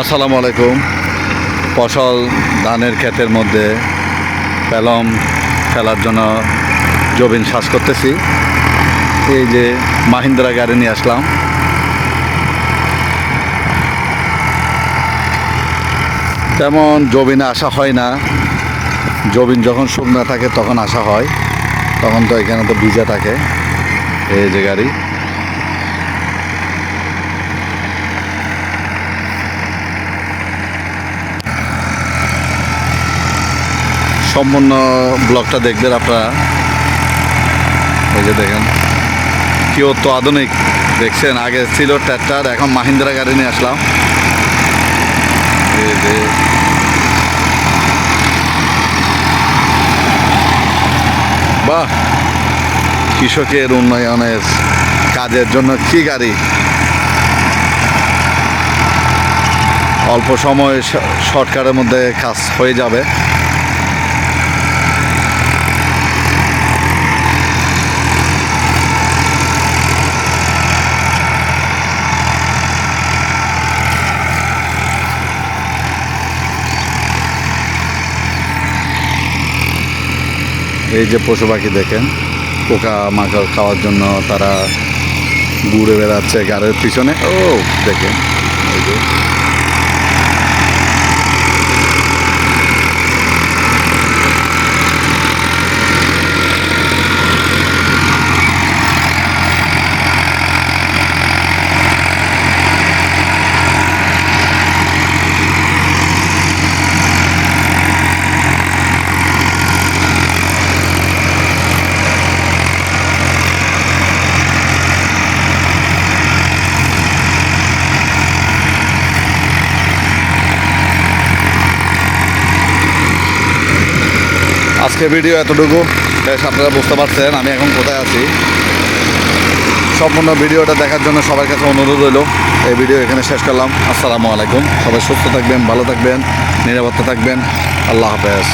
আসসালামু আলাইকুম। ফসল ধানের ক্ষেতের মধ্যে পেলম ফেলার জন্য জবিন শ্বাস করতেছি। এই যে মাহিন্দ্রা গাড়ি নিয়ে আসলাম। তেমন জবিনে আসা হয় না। জবিন যখন শুকনা থাকে তখন আসা হয়। তখন তো এখানে তো ভিজা থাকে। এই যে গাড়ি। সম্পূর্ণ ব্লকটা দেখবেন আপনারা। এই যে দেখেন, কি তো আধুনিক। দেখছেন, আগে ছিল ট্র্যাক্টর, এখন মাহিন্দ্রা গাড়ি নিয়ে আসলাম। বাহ! কৃষকের উন্নয়নের কাজের জন্য কি গাড়ি? অল্প সময় শর্টকাটের মধ্যে কাজ হয়ে যাবে। এই যে পশু পাখি দেখেন, পোকা মাকড় খাওয়ার জন্য তারা ঘুরে বেড়াচ্ছে গাড়ির পিছনে। ও, দেখেন, এই যে আজকে ভিডিও এতটুকু। বেশ, আপনারা বুঝতে পারছেন, আমি এখন কোথায় আছি। সম্পূর্ণ ভিডিওটা দেখার জন্য সবার কাছে অনুরোধ রইল। এই ভিডিও এখানে শেষ করলাম। আসসালামু আলাইকুম। সবাই সুস্থ থাকবেন, ভালো থাকবেন, নিরাপত্তা থাকবেন। আল্লাহ হাফেজ।